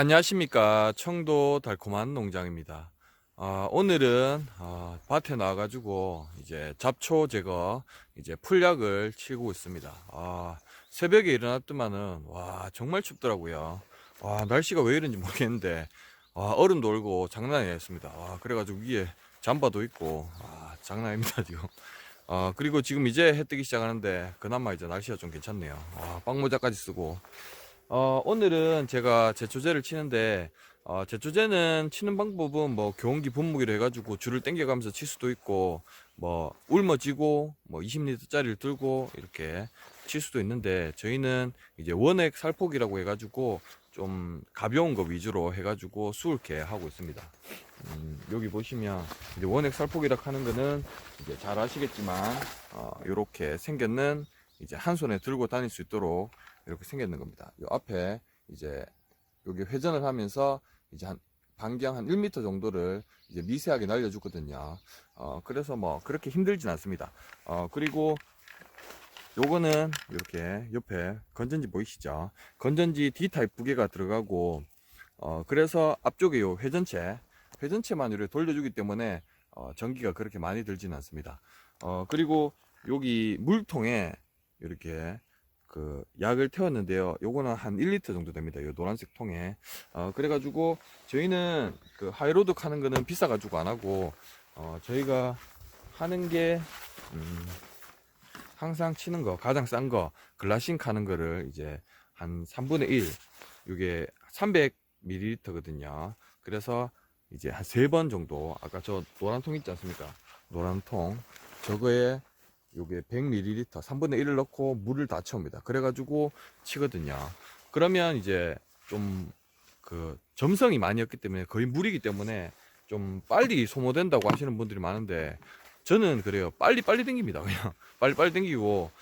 안녕하십니까. 청도 달콤한 농장입니다. 아, 오늘은 아, 밭에 나와가지고 이제 잡초 제거 이제 풀약을 치고 있습니다. 아, 새벽에 일어났더만은 와 정말 춥더라고요. 와 날씨가 왜 이런지 모르겠는데 와 얼음도 얼고 장난이 아니었습니다. 와 그래가지고 위에 잠바도 있고 와 장난 아닙니다 지금. 아 그리고 지금 이제 해 뜨기 시작하는데 그나마 이제 날씨가 좀 괜찮네요. 와 빵모자까지 쓰고 어, 오늘은 제가 제초제를 치는데, 어, 제초제는 치는 방법은 뭐 교온기 분무기로 해가지고 줄을 당겨가면서 칠 수도 있고, 뭐 울머지고, 뭐 20리터짜리를 들고 이렇게 칠 수도 있는데, 저희는 이제 원액 살포기라고 해가지고 좀 가벼운 거 위주로 해가지고 수을게 하고 있습니다. 음, 여기 보시면 이제 원액 살포기라 하는 거는 이제 잘 아시겠지만, 어, 이렇게 생겼는 이제 한 손에 들고 다닐 수 있도록 이렇게 생겼는 겁니다. 이 앞에 이제 여기 회전을 하면서 이제 한 반경 한 1m 정도를 이제 미세하게 날려주거든요. 어, 그래서 뭐 그렇게 힘들진 않습니다. 어, 그리고 요거는 이렇게 옆에 건전지 보이시죠? 건전지 D타입 두 개가 들어가고, 어, 그래서 앞쪽에 요 회전체, 회전체만 이렇게 돌려주기 때문에, 어, 전기가 그렇게 많이 들지는 않습니다. 어, 그리고 여기 물통에 이렇게 그 약을 태웠는데요. 요거는 한 1리터 정도 됩니다. 요 노란색 통에. 어, 그래가지고 저희는 그 하이로드 하는 거는 비싸가지고 안 하고, 어, 저희가 하는 게, 음, 항상 치는 거, 가장 싼 거, 글라싱 하는 거를 이제 한 3분의 1, 요게 300ml거든요. 그래서 이제 한 세 번 정도, 아까 저 노란 통 있지 않습니까? 노란 통, 저거에 요게 100ml 3분의 1을 넣고 물을 다 채웁니다. 그래가지고 치거든요. 그러면 이제 좀 그 점성이 많이 없기 때문에 거의 물이기 때문에 좀 빨리 소모된다고 하시는 분들이 많은데 저는 그래요. 빨리 빨리 땡깁니다. 그냥 빨리 빨리 땡기고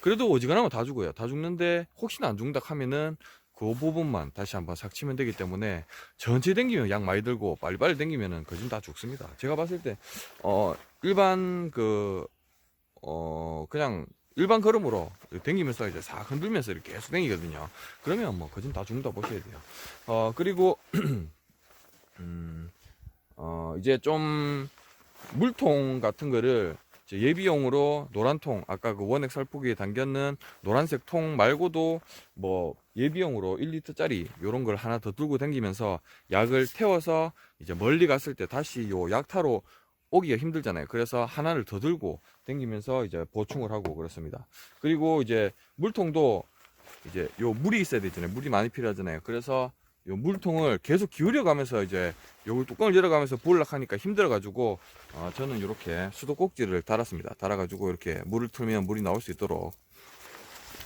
그래도 어지간하면 다 죽어요. 다 죽는데 혹시나 안 죽는다 하면은 그 부분만 다시 한번 삭 치면 되기 때문에 전체 땡기면 약 많이 들고 빨리빨리 땡기면은 거진 다 죽습니다. 제가 봤을 때 어 일반 그 어, 그냥 일반 걸음으로 댕기면서 이제 싹 흔들면서 이렇게 계속 댕기거든요. 그러면 뭐 거진 다 죽는다 보셔야 돼요. 어, 그리고, 음, 어, 이제 좀 물통 같은 거를 예비용으로 노란 통, 아까 그 원액 살포기에 담겼는 노란색 통 말고도 뭐 예비용으로 1리터짜리 요런 걸 하나 더 들고 다니면서 약을 태워서 이제 멀리 갔을 때 다시 요 약타로 오기가 힘들잖아요. 그래서 하나를 더 들고 당기면서 이제 보충을 하고 그렇습니다. 그리고 이제 물통도 이제 요 물이 있어야 되잖아요. 물이 많이 필요하잖아요. 그래서 요 물통을 계속 기울여 가면서 이제 요걸 뚜껑을 열어 가면서 부으려고 하니까 힘들어 가지고 어, 저는 이렇게 수도꼭지를 달았습니다. 달아 가지고 이렇게 물을 틀면 물이 나올 수 있도록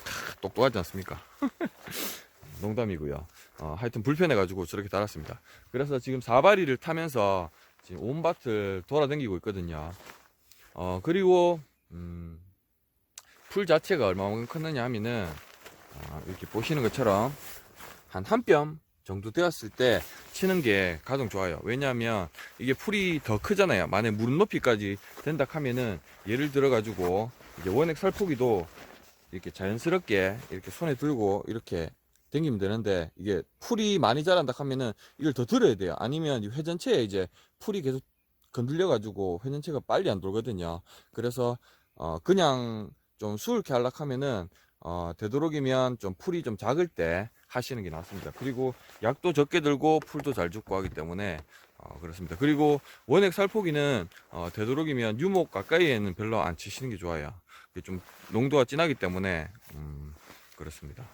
크, 똑똑하지 않습니까? 농담이고요. 어, 하여튼 불편해 가지고 저렇게 달았습니다. 그래서 지금 사바리를 타면서 지금 온 밭을 돌아다니고 있거든요. 어, 그리고, 음, 풀 자체가 얼마만큼 컸느냐 하면은, 어, 이렇게 보시는 것처럼 한 한 뼘 정도 되었을 때 치는 게 가장 좋아요. 왜냐하면 이게 풀이 더 크잖아요. 만약 무릎 높이까지 된다 하면은 예를 들어 가지고 이제 원액 살포기도 이렇게 자연스럽게 이렇게 손에 들고 이렇게 당기면 되는데 이게 풀이 많이 자란다 하면은 이걸 더 들어야 돼요. 아니면 이 회전체에 이제 풀이 계속 건들려 가지고 회 전체가 빨리 안 돌거든요. 그래서 어 그냥 좀 수월케 하려고 하면은 어 되도록이면 좀 풀이 좀 작을 때 하시는 게 낫습니다. 그리고 약도 적게 들고 풀도 잘 죽고 하기 때문에 어 그렇습니다. 그리고 원액 살포기는 어 되도록이면 유목 가까이에는 별로 안 치시는 게 좋아요. 좀 농도가 진하기 때문에 음 그렇습니다.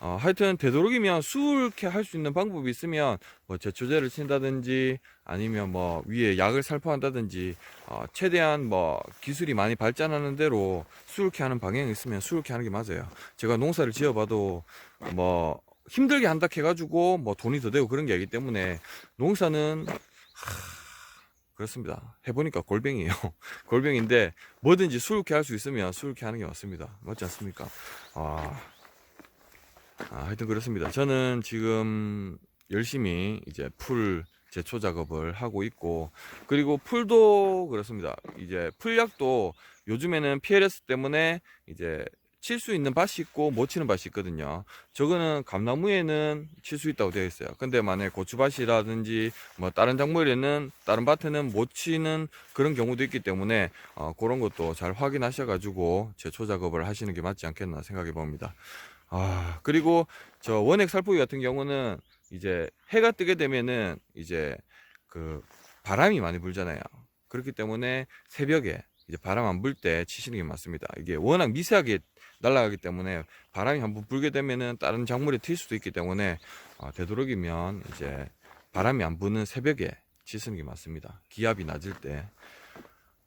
어, 하여튼 되도록이면 수울케 할 수 있는 방법이 있으면 뭐 제초제를 친다든지 아니면 뭐 위에 약을 살포한다든지 어, 최대한 뭐 기술이 많이 발전하는 대로 수울케 하는 방향이 있으면 수울케 하는 게 맞아요. 제가 농사를 지어봐도 뭐 힘들게 한다 해가지고 뭐 돈이 더 되고 그런 게 아니기 때문에 농사는 하, 그렇습니다. 해보니까 골뱅이에요. 골뱅인데 뭐든지 수울케 할 수 있으면 수울케 하는 게 맞습니다. 맞지 않습니까? 아. 아, 하여튼 그렇습니다. 저는 지금 열심히 이제 풀 제초 작업을 하고 있고, 그리고 풀도 그렇습니다. 이제 풀약도 요즘에는 PLS 때문에 이제 칠 수 있는 밭이 있고 못 치는 밭이 있거든요. 저거는 감나무에는 칠 수 있다고 되어 있어요. 근데 만약에 고추밭이라든지 뭐 다른 작물에는 다른 밭에는 못 치는 그런 경우도 있기 때문에 어, 그런 것도 잘 확인하셔가지고 제초 작업을 하시는 게 맞지 않겠나 생각해 봅니다. 아 그리고 저 원액 살포기 같은 경우는 이제 해가 뜨게 되면은 이제 그 바람이 많이 불잖아요. 그렇기 때문에 새벽에 이제 바람 안 불 때 치시는 게 맞습니다. 이게 워낙 미세하게 날아가기 때문에 바람이 한번 불게 되면은 다른 작물에 튈 수도 있기 때문에 어, 되도록이면 이제 바람이 안 부는 새벽에 치시는 게 맞습니다. 기압이 낮을 때.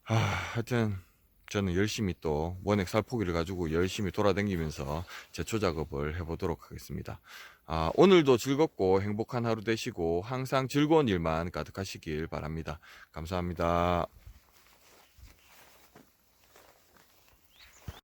아, 하여튼 저는 열심히 또 원액 살포기를 가지고 열심히 돌아다니면서 제초 작업을 해보도록 하겠습니다. 아, 오늘도 즐겁고 행복한 하루 되시고 항상 즐거운 일만 가득하시길 바랍니다. 감사합니다.